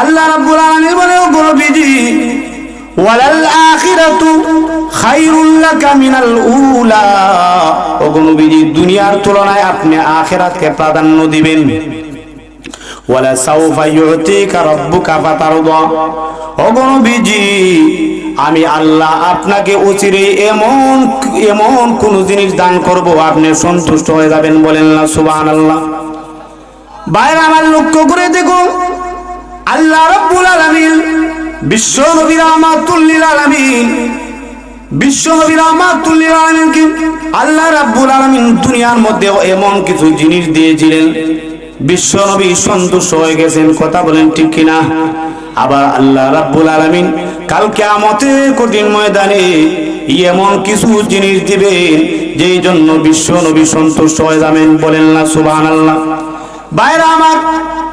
আল্লাহ রাব্বুল আলামিন বলে ও নবীজি ওয়ালাল আখিরাতু খায়রুল লাকা মিনাল উলা। ও নবীজি, দুনিয়ার তুলনায় আপনি আখিরাতকে প্রাধান্য দিবেন। ওয়ালা সাউফা ইউতিকা রাব্বুকা ফাতারদা। ও নবীজি, আমি আল্লাহ আপনাকে অচিরে এমন এমন কোন জিনিস দান করব, আপনি সন্তুষ্ট হয়ে যাবেন বলেন না, সুবহানাল্লাহ। বাইরে আমার লক্ষ্য করে দেখুন আল্লাহ রাব্বুল আলামিন, বিশ্ব নবী রাহমাতুল লিল আলামিন, বিশ্ব নবী আলামিন কি? আল্লাহ রাব্বুল আলামিন দুনিয়ার মধ্যে এমন কিছু জিনিস দিয়েছিলেন, বিশ্ব নবী সন্তুষ্ট হয়ে গেছেন, কথা বলেন ঠিক কিনা? আবার আল্লাহ রাব্বুল আলামিন কাল কিয়ামতের কঠিন ময়দানে এমন কিছু জিনিস দিবেন, যেই জন্য বিশ্ব নবী সন্তুষ্ট হয়ে যাবেন বলেন না, সুবহানাল্লাহ। বাইরে আমার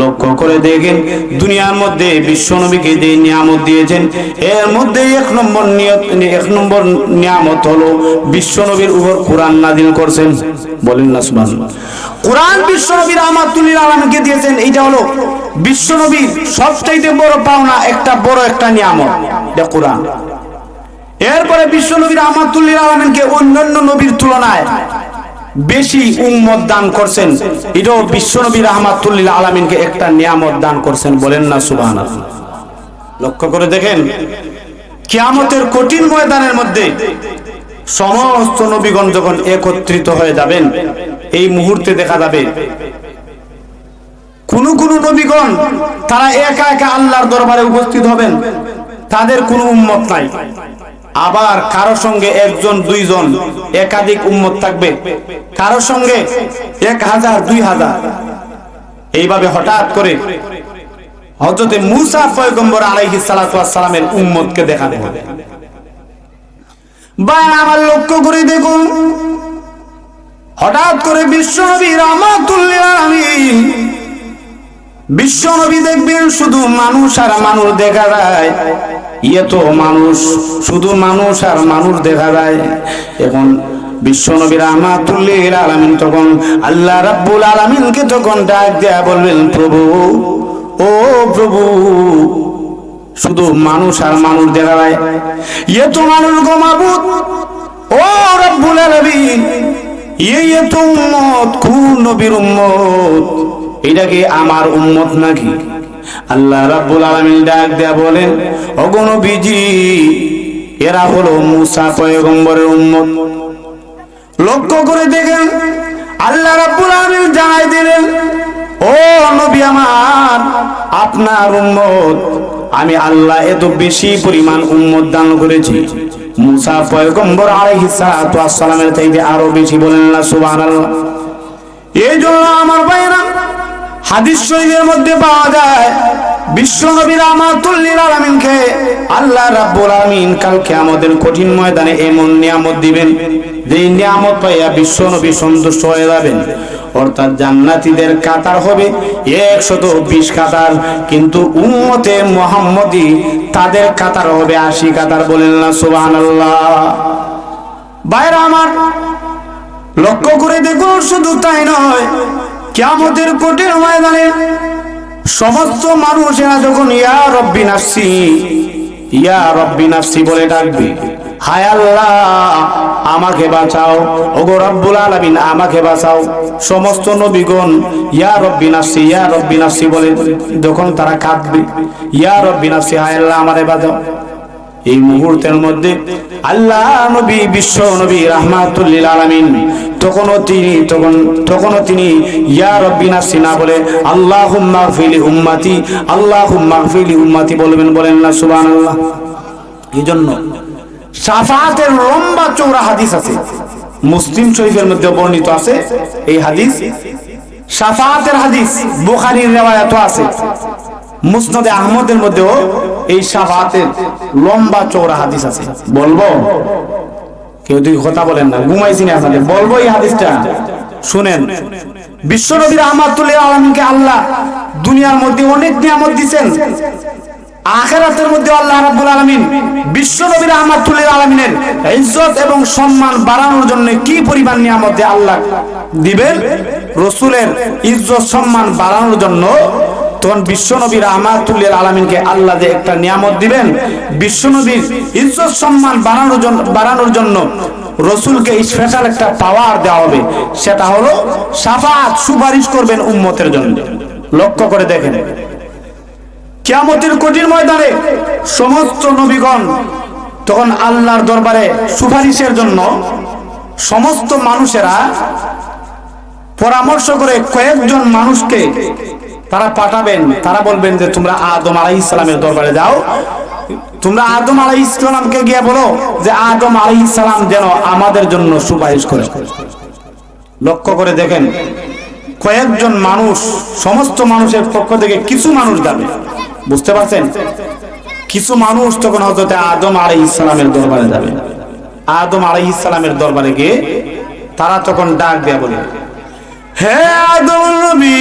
লক্ষ্য করে দেখেন দুনিয়ার মধ্যে বিশ্ব নবীকে যে নিয়ামত দিয়েছেন, এর মধ্যে এক নম্বর নিয়ত, এক নম্বর নিয়ামত হলো বিশ্ব নবীর উপর কোরআন নাজিল করছেন। বলেন না, সুবহানাল্লাহ। কোরআন বিশ্ব নবীর রহমাতুল্লিল আলমকে দিয়েছেন, এইটা হলো বিশ্ব নবীর সবচাইতে বড় পাওনা, একটা বড় একটা নিয়ামত, এটা কোরআন। এরপরে বিশ্ব নবীর রহমাতুল্লিল আলমকে অন্যান্য নবীর তুলনায় বেশি উম্মত দান করছেন। এটাও বিশ্ব নবী রহমাতুল্লিল আলমিনকে একটা নিয়ামত দান করছেন বলেন না সুবাহ লক্ষ্য করে দেখেন, কিয়ামতের কঠিন ময়দানের মধ্যে সমস্ত নবীগণ যখন একত্রিত হয়ে যাবেন, এই মুহূর্তে দেখা যাবে, কোন কোন নবীগণ তারা একা একা আল্লাহর দরবারে উপস্থিত হবেন, তাদের কোনো উম্মত নাই। আবার কারও সঙ্গে একজন, দুইজন, একাধিক উম্মত থাকবে। কারও সঙ্গে এক হাজার, দুই হাজার। এইভাবে হঠাৎ করে হজরতে মুসা পয়গম্বর আলাইহি সালাতু সালামের উম্মতকে দেখানো হবে বা আমার লক্ষ্য করে দেখুন, হঠাৎ করে বিশ্বনবী রহমাতুল্লিল আলামিন বিশ্বনবী দেখবেন শুধু মানুষ আর মানুষ দেখা যায়। ইয়ে তো মানুষ, শুধু মানুষ আর মানুষ দেখা যায়। এখন বিশ্বনবী রহমাতুল্লিল আলামিন তখন আল্লাহ রাব্বুল আলামিনকে তখন ডাক দেয়া বলবেন, প্রভু, ও প্রভু, শুধু মানুষ আর মানুষ দেখা যায়। ইয়ে তো মানুষ গো মাবুদ, ও রব্বুল আলামিন ইয়ে তো উম্মত কোন নবীর উম্মত। এটা কি আমার উম্মত নাকি? আল্লাহ রাব্বুল আলামিন ডাক দেয়া বলেন নবীজি, এরা হলো মুসা পয়গম্বরের উম্মত। লক্ষ্য করে দেখেন, আল্লাহ রাব্বুল আলামিন জানাই দিলেন, ও নবী আমার, আপনার উম্মত, আমি আল্লাহ এত বেশি পরিমাণ উম্মত দান করেছি। মুসা পয়গম্বর আলাইহিস সালাতু ওয়াস সালামের চাইতে আরও বেশি বলেন না সুবহানাল্লাহ। এই জন্য আমার ভাইরা হাদিস শরীফের মধ্যে পাওয়া যায়, বিশ্ব নবী রাহমাতুল্লিল আলামিনকে আল্লাহ রাব্বুল আলামিন কাল কিয়ামতের কঠিন ময়দানে এমন নিয়ামত দিবেন যে নিয়ামত পাইয়া বিশ্ব নবী সন্তুষ্ট হয়ে যাবেন। অর্থাৎ জান্নাতীদের কাতার হবে একশত বিশ কাতার, কিন্তু উম্মতে মোহাম্মদী তাদের কাতার হবে আশি কাতার বলেন না, সুবহানাল্লাহ। বাইরে আমার, লক্ষ্য করে দেখুন, শুধু তাই নয় কেমতের কোটের ময়দানে সমস্ত মানুষেরা যখন, ইয়া রব্বি নাফসি ইয়া রব্বি নাফসি বলে ডাকবে, হায় আল্লাহ, আমাকে বাঁচাও। ওগো রব্বুল আলামিন, আমাকে বাঁচাও। সমস্ত নবীগণ, ইয়া রব্বি নাফসি ইয়া রব্বি নাফসি বলে যখন তারা কাঁদবে, ইয়া রব্বি নাফসি হায় আল্লাহ, আমারে বাঁচাও। এই মুহূর্তের মধ্যে আল্লাহ নবী, বিশ্ব নবী রাহমাতুল্লিল তখনও তিনি, তখন, তখনও তিনি, ইয়া রব্বি নাফসি, না বলে আল্লাহুম্মা ফিলি উম্মতি, আল্লাহুম্মা ফিলি উম্মতি বলবেন, বলেন না সুবান আল্লাহ এই জন্য সাফাতের লম্বা চৌড়া হাদিস আছে। মুসলিম শরীফের মধ্যে বর্ণিত আছে এই হাদিস। সাফাতের হাদিস বুখারীর রেওয়ায়াতও আছে। মুসনদে আহমদের মধ্যেও এই সাফাতের লম্বা চৌড়া হাদিস আছে। বলব? কেউ দুই কথা বলেন না, ঘুমাইছি না আপনাদের বলব এই হাদিসটা? শুনেন। বিশ্বনবী রহমাতুল্লাহ আলমীকে আল্লাহ দুনিয়ার মধ্যে অনেক নিয়ামত দিচ্ছেন আখেরাতের মধ্যে আল্লাহ রাব্বুল আলামিন বিশ্ব নবী রাহমাতুল্লিল আলামিনের ইজ্জত এবং সম্মান বাড়ানোর জন্য কি পরিমাণ নিয়ামত আল্লাহ দিবেন? রসুলের ইজ্জত, সম্মান বাড়ানোর জন্য তখন বিশ্ব নবী রাহমাতুল্লিল আলামিনকে আল্লাহ যে একটা নিয়ামত দিবেন বিশ্বনবীর ইজ্জত সম্মান বাড়ানোর জন্য বাড়ানোর জন্য রসুলকে স্পেশাল একটা পাওয়ার দেওয়া হবে। সেটা হলো সাফাত, সুপারিশ করবেন উম্মতের জন্য। লক্ষ্য করে দেখেন। কিয়ামতের কঠিন ময়দানে সমস্ত নবীগণ তখন আল্লাহর দরবারে সুপারিশের জন্য সমস্ত মানুষেরা পরামর্শ করে কয়েকজন মানুষকে তারা পাঠাবেন, তারা বলবেন যে তোমরা আদম আলাই ইসলামের দরবারে যাও। তোমরা আদম আলাই ইসলামকে গিয়ে বলো যে আদম আলাই ইসলাম যেন আমাদের জন্য সুপারিশ করে। লক্ষ্য করে দেখেন, কয়েকজন মানুষ, সমস্ত মানুষের পক্ষ থেকে কিছু মানুষ যাবে। বুঝতে পারছেন? কিছু মানুষ তখন হজরতে আদম আলাই ইসলামের দরবারে যাবে। আদম আলাই ইসলামের দরবারে গিয়ে তারা তখন ডাক দেয়া বলে হে আদম নবী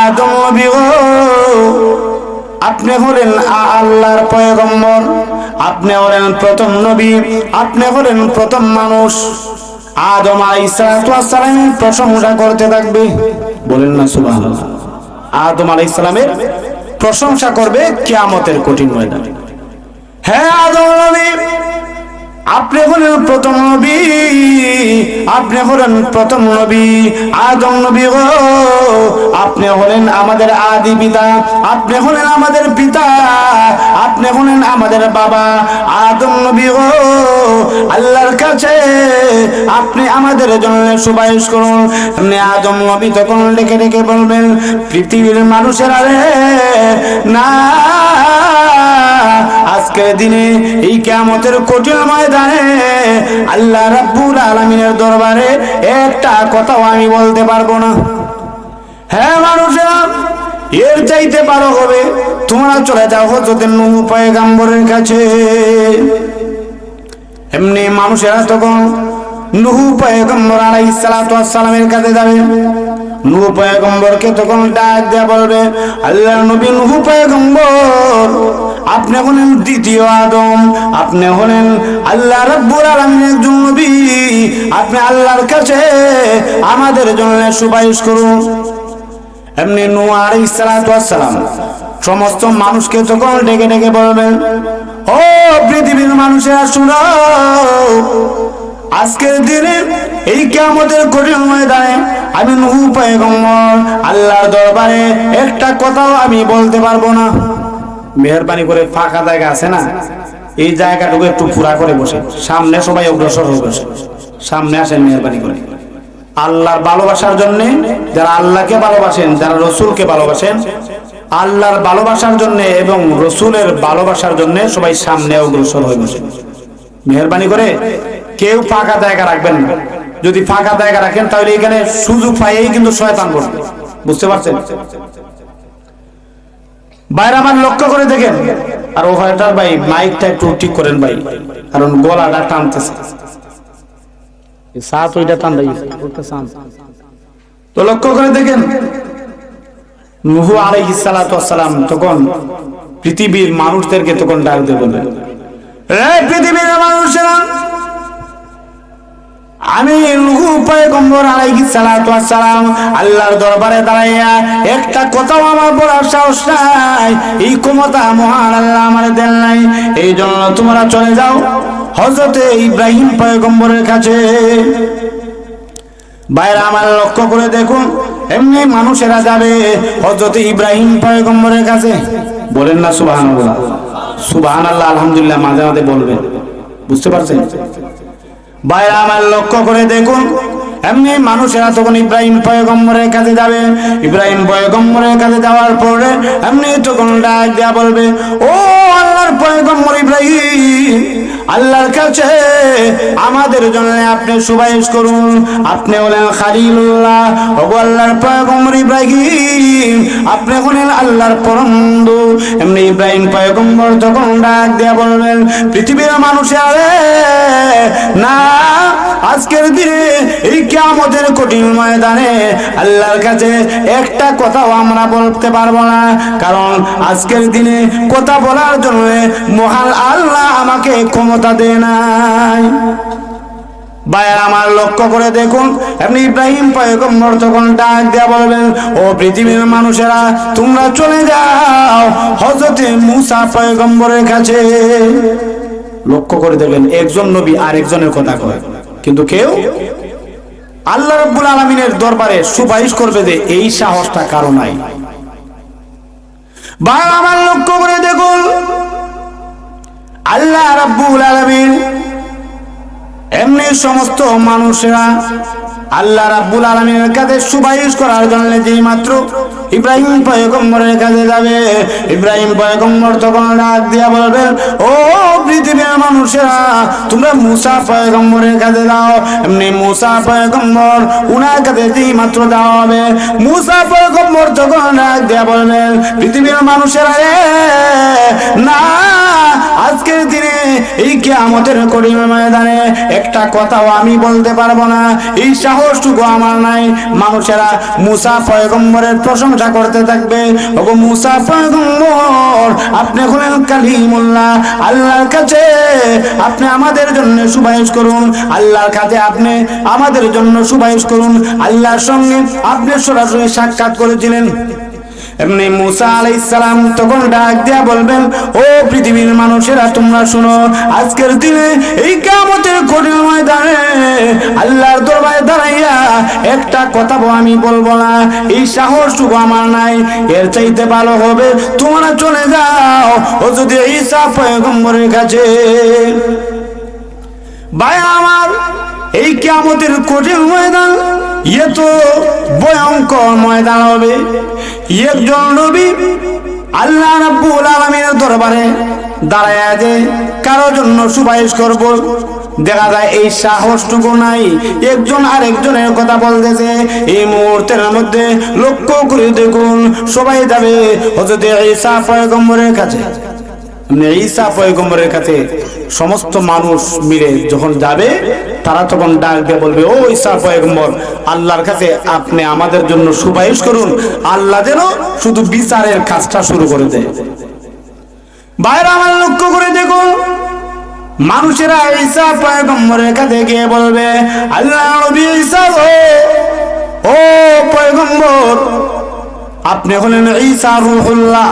আদম নবী ও আপনি হলেন আল্লাহর পয়গম্বর, আপনি হলেন প্রথম নবী, আপনি হলেন প্রথম মানুষ। আদম আলাইসালাম প্রশংসা করতে থাকবে। বলেন না সুবাহ আদম আলাইসালামের প্রশংসা করবে কিয়ামতের কঠিন ময়দানে। হ্যাঁ আদম নবী আপনি হলেন প্রথম নবী, আপনি হলেন প্রথম নবী, আদম নবী গো। আপনি হলেন আমাদের আদি পিতা, আপনি হলেন আমাদের পিতা, আপনি হলেন আমাদের বাবা, আদম নবী গো। আল্লাহর কাছে আপনি আমাদের জন্য সুপারিশ করুন। আপনি আদম নবী তখন ডেকে ডেকে বলবেন, পৃথিবীর মানুষেরা রে, না। আজকের দিনে, এই কেমতের কঠিন ময়দানে আল্লাহ রাব্বুল আলমিনের দরবারে একটা কথাও আমি বলতে পারব না। হ্যাঁ মানুষেরা, এর চাইতে পারো হবে, তোমরা চলে যাও হজরতের নুহু পয়গাম্বরের কাছে। এমনি মানুষেরা তখন নুহু পয়গম্বর আলাইহিস সালাতু ওয়াস কাছে যাবে। নুহু পয়গম্বরকে তখন ডাক দেয়া বলবে আল্লাহ নবী নুহু পয়গম্বর আপনি হলেন দ্বিতীয় আদম, আপনি হলেন আল্লাহ রাব্বুল আলামিনের একজন নবী আপনি আল্লাহর কাছে আমাদের জন্য সুপারিশ করুন। এমনি নূহ আলাইহিস সালাতু সালাম, সমস্ত মানুষকে তখন ডেকে ডেকে বলবেন, ও পৃথিবীর মানুষেরা, শুনো, আজকের দিনে এই কিয়ামতের কঠিন ময়দানে আমি নুহু পয়গম্বর, আল্লাহর দরবারে একটা কথাও আমি বলতে পারব না। মেহরবানি করে ফাঁকা জায়গা আছে না? এই জায়গাটুকু একটু পুরা করে বসে। সামনে সবাই অগ্রসর হয়ে বসে। সামনে আসেন মেহরবানি করে। আল্লাহর ভালোবাসার জন্য যারা আল্লাহকে ভালোবাসেন, যারা রসুলকে ভালোবাসেন, আল্লাহর ভালোবাসার জন্য এবং রসুলের ভালোবাসার জন্য সবাই সামনে অগ্রসর হয়ে বসে। মেহরবানি করে কেউ ফাঁকা জায়গা রাখবেন না। যদি ফাঁকা জায়গা রাখেন, তাহলে এখানে সুযোগ পাইয়েই কিন্তু শয়তান বসবে বুঝতে পারছেন? বাইরে আমার লক্ষ্য করে দেখেন। আর ও হয়টার ভাই, মাইকটা একটু ঠিক করেন ভাই। কারণ গলাটা টানতেছে। সাত ওইটা টান তো লক্ষ্য করে দেখেন, নুহু আলাইহিস সালাতু ওয়াসসালাম তখন পৃথিবীর মানুষদেরকে তখন ডাক বললেন এই পৃথিবীর মানুষেরা আমি পয়গম্বর আলাইহিস সালাতু ওয়াসসালাম আল্লাহর দরবারে দাঁড়াইয়া একটা কথাও আমার বলার সাহস নাই। এই ক্ষমতা মহান আল্লাহ আমার দেন নাই। এই জন্য তোমরা চলে যাও হযরতে ইব্রাহিম পয়গম্বরের কাছে। বাইরে আমার লক্ষ্য করে দেখুন, এমনি মানুষেরা যাবে হযরত ইব্রাহিম পয়গম্বরের কাছে। বলেন না সুবহানাল্লাহ। সুবহান আল্লাহ আলহামদুলিল্লাহ, মাঝে মাঝে বলবেন। বুঝতে পারছেন? বাইরে আমার লক্ষ্য করে দেখুন। এমনি মানুষেরা তখন ইব্রাহিম পয়গম্বরের কাছে যাবে। ইব্রাহিম পয়গম্বরের কাছে যাওয়ার পরে এমনি তখন ডাক দেওয়া বলবে, ও আল্লাহর পয়গম্বর ইব্রাহিম, আল্লাহর কাছে আমাদের জন্য আপনি সুপারিশ করুন। আপনি হলেন খালিলুল্লাহ। ও আল্লাহর পয়গম্বর ইব্রাহিম, আপনি হলেন আল্লাহর পরম বন্ধু। এমনি ইব্রাহিম পয়গম্বর তখন ডাক দেয়া বলবেন, পৃথিবীর মানুষের না, আজকের দিনে এই কিয়ামতের কঠিন ময়দানে আল্লাহর কাছে একটা কথাও আমরা বলতে পারব না। কারণ আজকের দিনে কথা বলার জন্য মহান আল্লাহ আমাকে ক্ষমতা দেয় নাই। ভাইয়ের, আমার লক্ষ্য করে দেখুন, আপনি ইব্রাহিম পয়গম্বর তখন ডাক দেয়া বলবেন ও পৃথিবীর মানুষেরা, তোমরা চলে যাও হজরতে মুসা পয়গম্বরের কাছে। লক্ষ্য করে দেখবেন একজন নবী আরেকজনের কথা কয়, কিন্তু কেউ আল্লাহ রব্বুল আলমিনের দরবারে সুপারিশ করবে যে এই সাহসটা কারও নাই। বা আমার লক্ষ্য করে দেখুন। আল্লাহ রব্বুল আলমিন এমনি সমস্ত মানুষেরা আল্লাহ রাব্বুল আলমীর কাছে সুপারিশ করার জন্য যেই মাত্র ইব্রাহিম পয়গম্বরের কাছে যাবে, ইব্রাহিম পয়গম্বর তখন ডাক দিয়া বলবেন, ও পৃথিবীর মানুষেরা, তোমরা মুসা পয়গম্বরের কাছে যাও। এমনি মুসা পয়গম্বর উনার কাছে যেই মাত্র দেওয়া হবে, মুসা পয়গম্বর তখন ডাক দিয়া বলবেন, পৃথিবীর মানুষেরা রে, না, আজকের দিনে এই কিয়ামতের কঠিন ময়দানে একটা কথাও আমি বলতে পারব না। এই সাহসটুকু আমার নাই। মানুষেরা মুসা পয়গম্বরের প্রশংসা করতে থাকবে। ওগো মুসা পয়গম্বর, আপনি হলেন কালিমুল্লাহ। আল্লাহর কাছে আপনি আমাদের জন্য সুপারিশ করুন। আল্লাহর কাছে আপনি আমাদের জন্য সুপারিশ করুন। আল্লাহর সঙ্গে আপনি সরাসরি সাক্ষাৎ করেছিলেন। এমনি মুসা আলাইসালাম তখন ডাক দিয়া বলবেন, ও পৃথিবীর মানুষেরা, তোমরা শুনো, আজকের দিনে এই কামতের কঠিন ময়দানে আল্লাহর দরবারে দাঁড়াইয়া একটা কথা আমি বলব না, এই সাহসটুকু আমার নাই, এর চাইতে ভালো হবে তোমরা চলে যাও। ও যদি ঈসা পয়গম্বরের কাছে, ভাই আমার, এই কিয়ামতের কঠিন ময়দান ইয়ে তো ভয়ঙ্কর ময়দান হবে। একজন নবী আল্লাহ রাব্বুল আলামিনের দরবারে দাঁড়ায় আছে। কারও জন্য সুপারিশ করব। দেখা যায় এই সাহসটুকু নাই। একজন আরেকজনের কথা বলতেছে। এই মুহূর্তের মধ্যে লক্ষ্য করে দেখুন, সবাই যাবে হজরত ঈসা পয়গম্বরের কাছে। ঈসা পয়গম্বরের কাছে সমস্ত মানুষ মিলে যখন যাবে তারা তখন ডাক দিয়ে বলবে, ও ঈসা পয়গম্বর, আল্লাহর কাছে আপনি আমাদের জন্য সুপারিশ করুন, আল্লাহ যেন শুধু বিচারের কাজটা শুরু করে দেয়। বাইরে আমার লক্ষ্য করে দেখুন, মানুষেরা ঈসা পয়গম্বরের কাছে গিয়ে বলবে, আল্লাহ নবী ঈসা গো, ও পয়গম্বর, আপনি হলেন ঈসা রুহুল্লাহ,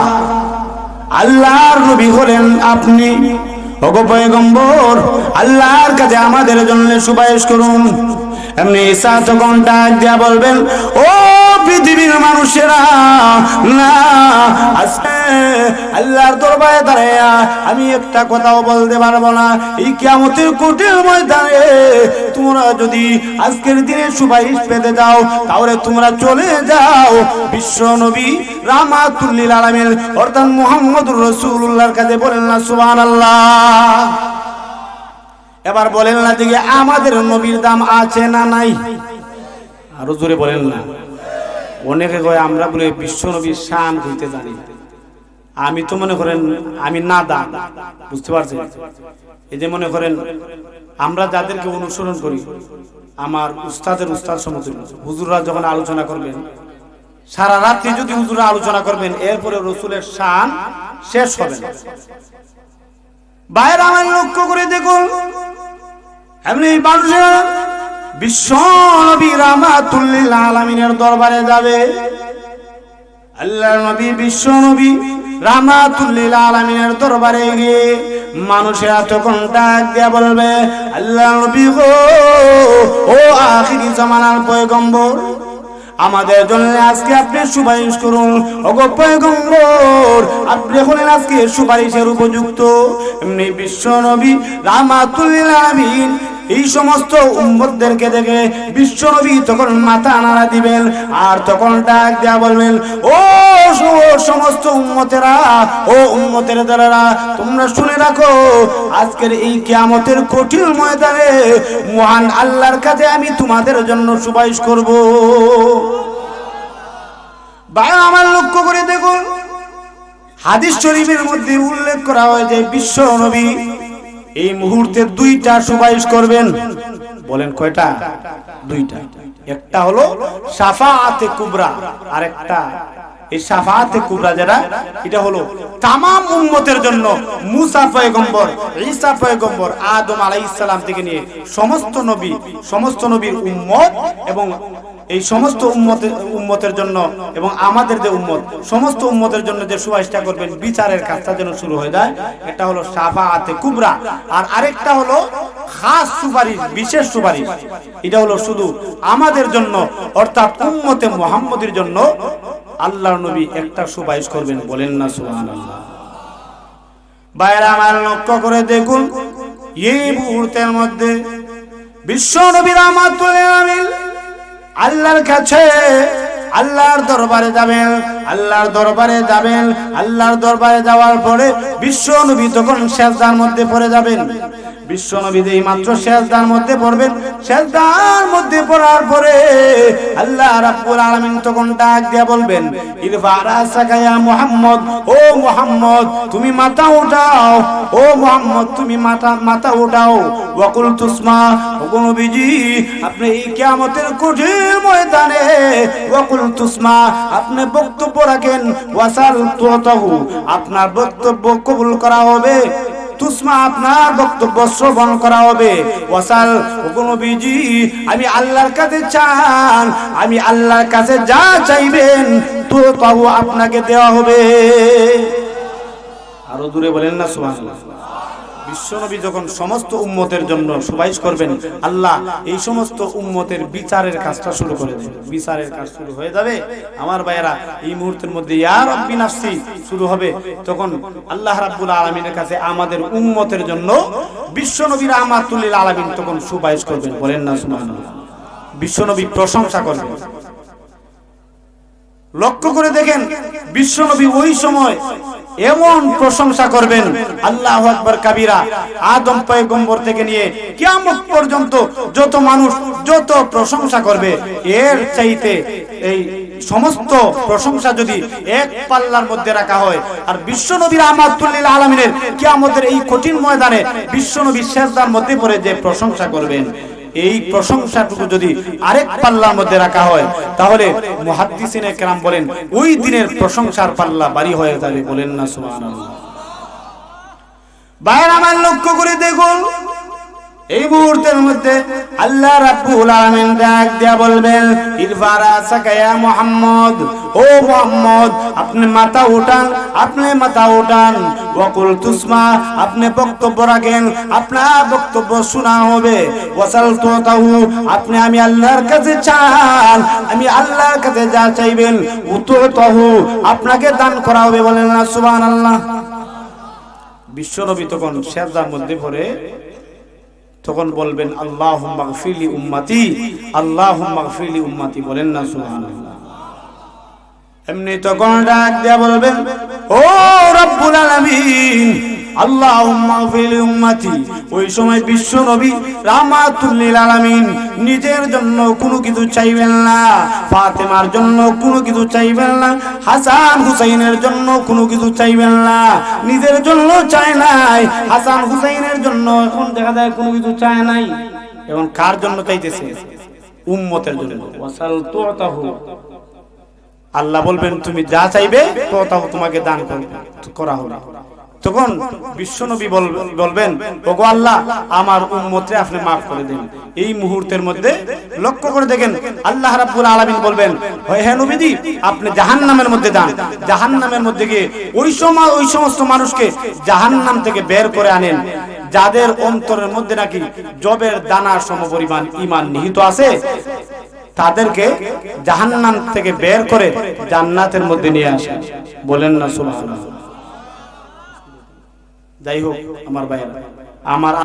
আল্লাহর নবী হলেন আপনি। ওগো পয়গম্বর আল্লাহর কাছে আমাদের জন্য সুপারিশ করুন। এমনি ঈসা তখন ডাক দিয়া বলবেন, ও পৃথিবীর মানুষেরা, না, আজকে আল্লাহর দরবারে দাঁড়াইয়া আমি একটা কথাও বলতে পারব না। এই কিয়ামতের কোটির ময়দানে তোমরা যদি আজকের দিনে সুপারিশ পেতে যাও, তাহলে তোমরা চলে যাও বিশ্ব নবী রামাতুল্লিল আলমের অর্থাৎ মুহাম্মদুর রসুল্লাহর কাছে বলেন না সুবান আল্লাহ এবার বলেন না দিকে আমাদের নবীর দাম আছে না নাই? আরও জোরে বলেন না। অনেকে কয়, আমরা বলে বিশ্ব নবীর শান হইতে জানি আমি তো মনে করেন, আমি না দান বুঝতে পারছেন? এই যে মনে করেন, আমরা যাদেরকে অনুসরণ করি, আমার উস্তাদের উস্তাদ সমতুল্য হুজুররা যখন আলোচনা করবেন, সারা রাত্রি যদি হুজুরা আলোচনা করবেন, এরপরে রসুলের শান শেষ হবে না। বাইরে আমার লক্ষ্য করে দেখুন এমনি মানুষেরা বিশ্ব রামাতুল্লিল আলমিনের দরবারে যাবে। আল্লাহ নবী বিশ্ব নবী রামাতুল্লিল আলমিনের দরবারে গিয়ে মানুষেরা তখন ডাক দিয়া বলবে আল্লাহ নবী গো, ও আখিরি জামানার পয়গম্বর আমাদের জন্য আজকে আপনি সুপারিশ করুন। ওগো আপনি হলেন আজকে সুপারিশের উপযুক্ত। এমনি বিশ্ব নবী রামাতুল্লিল আলামিন এই সমস্ত উম্মতদেরকে দেখে বিশ্ব নবী তখন মাথা নাড়া দিবেন, আর তখন ডাক দেয়া বলবেন, ও সমস্ত উম্মতেরা, ও উম্মতের দ্বারা তোমরা শুনে রাখো, আজকের এই কিয়ামতের কঠিন ময়দানে মহান আল্লাহর কাছে আমি তোমাদের জন্য সুপারিশ করব। ভাই, আমার লক্ষ্য করে দেখুন, হাদিস শরীফের মধ্যে উল্লেখ করা হয় যে বিশ্ব নবী এই মুহূর্তে দুইটা সুপারিশ করবেন। বলেন কয়টা? দুইটা। একটা হলো সাফাতে কুবরা আর একটা এই সাফাআতে কুবরা যেটা এটা হলো তামাম উম্মতের জন্য মুসা পয়গম্বর, ঈসা পয়গম্বর, আদম আলাইহিস সালাম থেকে নিয়ে সমস্ত নবী, সমস্ত নবীর উম্মত এবং এই সমস্ত উম্মতের উম্মতের জন্য এবং আমাদের যে উম্মত, সমস্ত উম্মতের জন্য যে সুপারিশটা করবেন, বিচারের কাজটা যেন শুরু হয়ে যায়, এটা হলো সাফাআতে কুবরা। আর আরেকটা হলো খাস সুপারিশ, বিশেষ সুপারিশ। এটা হলো শুধু আমাদের জন্য, অর্থাৎ উম্মতে মোহাম্মদের জন্য আল্লাহর নবী একটা সুপারিশ করবেন, বলেন না বাইরে আমার লক্ষ্য করে দেখুন, এই মুহূর্তের মধ্যে বিশ্ব নবী রহমাতুল্লাহ আমিন আল্লাহর কাছে, আল্লাহর দরবারে যাবেন, আল্লাহর দরবারে যাবেন, আল্লাহর দরবারে যাওয়ার পরে বিশ্ব নবী তখন শেষদার মধ্যে পড়ে যাবেন। বিশ্ব নবী যেই মাত্র শেষদার মধ্যে পড়বেন শেষদার মধ্যে পড়ার পরে আল্লাহ রাব্বুল আলামিন তখন ডাক দিয়ে বলবেন, ইরফা মুহাম্মদ, ও মুহাম্মদ, তুমি মাথা উঠাও, ও মুহাম্মদ, তুমি মাথা মাথা উঠাও। ওয়াকুল তুসমা ওগো নবীজি, আপনি এই কিয়ামতের কঠিন ময়দানে ওয়াকুল তুসমা আপনি বক্তব্য রাখেন ওয়াসাল তুতাহু আপনার বক্তব্য কবুল করা হবে। তুসমা আপনার বক্তব্য শ্রবণ করা হবে। ওয়াসাল নবীজি, আমি আল্লাহর কাছে চান, আমি আল্লাহর কাছে যা চাইবেন তো তাও আপনাকে দেওয়া হবে। আরও দূরে বলেন না, সুবহানাল্লাহ। বিশ্বনবী যখন সমস্ত উম্মতের জন্য সুপারিশ করবেন, আল্লাহ এই সমস্ত উম্মতের বিচারের কাজটা শুরু করে দেন। বিচারের কাজ শুরু হয়ে যাবে। আমার ভাইয়েরা, এই মুহূর্তের মধ্যে, ইয়া রব্বি নাফসি, শুরু হবে। তখন আল্লাহ রাব্বুল আলামিনের কাছে আমাদের উম্মতের জন্য বিশ্বনবী রাহমাতুল্লিল আলামিন তখন সুপারিশ করবেন। বলেন না বিশ্বনবী প্রশংসা করবেন। লক্ষ্য করে দেখেন, বিশ্বনবী ওই সময় এমন প্রশংসা করবেন, আল্লাহ আকবর কাবিরা, আদম পয়গম্বর থেকে নিয়ে কিয়ামত পর্যন্ত যত মানুষ যত প্রশংসা করবে, এর চাইতে এই সমস্ত প্রশংসা যদি এক পাল্লার মধ্যে রাখা হয়, আর বিশ্ব বিশ্বনবীর আমাতুল্লিল আলমিনের কিয়ামতের এই কঠিন ময়দানে বিশ্ব বিশ্বনবী শেষদার মধ্যে পড়ে যে প্রশংসা করবেন। এই প্রশংসাটুকু যদি আরেক পাল্লার মধ্যে রাখা হয়, তাহলে মুহাদ্দিসিনে কেরাম বলেন, ওই দিনের প্রশংসার পাল্লা বাড়ি হয়ে যাবে বলেন না সুবহানাল্লাহ। বাইরে আমার লক্ষ্য করে দেখুন এই মুহূর্তের মধ্যে আল্লাহ রাব্বুল আলামিন ডাক দিয়া বলবেন, ইরফারা সাকায়া মুহাম্মদ, ও মুহাম্মদ, আপনি মাথা উঠান, আপনি মাথা উঠান। ওয়াকুল তুসমা আপনি বক্তব্য রাখেন, আপনার বক্তব্য শোনা হবে। ওয়াসাল তুতাহু আপনি আমি আল্লাহর কাছে চান, আমি আল্লাহর কাছে যা চাইবেন উতুতাহু আপনাকে দান করা হবে বলেন না, সুবহানাল্লাহ। বিশ্বনবী তখন শেরদার মধ্যে পড়ে তখন বলবেন আল্লাহ মাগফিলি উম্মাতি। আল্লাহ মাগফিলি উম্মাতি বলেন না সুহান এমনি তখন ডাক দিয়া বলবেন, ও রব্বুল আলামিন আল্লাহুম্মা ফিল ওই সময় বিশ্ব নবী রাহমাতুল্লিল আলামিন নিজের জন্য কোনো কিছু চাইবেন না ফাতেমার জন্য কোনো কিছু চাইবেন না হাসান হুসাইনের জন্য কোনো কিছু চাইবেন না নিজের জন্য চায় নাই হাসান হুসাইনের জন্য এখন দেখা যায় কোনো কিছু চায় নাই। এবং কার জন্য চাইতেছে? উম্মতের জন্য। ওয়াসাল তুতাহু। আল্লাহ বলবেন তুমি যা চাইবে তো তাও তোমাকে দান করা হবে। তখন বিশ্বনবী বল- বলবেন, ওগো আল্লাহ, আমার উম্মতরে আপনি মাফ করে দিন। এই মুহূর্তের মধ্যে লক্ষ্য করে দেখেন আল্লাহ রাব্বুল আলামিন বলবেন হয় হে নবীজি, আপনি জাহান্নামের মধ্যে যান। জাহান্নামের মধ্যে গিয়ে ওই সময়, ওই সমস্ত মানুষকে জাহান্নাম থেকে বের করে আনেন। যাদের অন্তরের মধ্যে নাকি জবের দানার সমপরিমাণ ইমান নিহিত আছে, তাদেরকে জাহান্নাম থেকে বের করে জান্নাতের মধ্যে নিয়ে আসেন। বলেন না সুবহানাল্লাহ। যাই হোক আমার ভাই আমার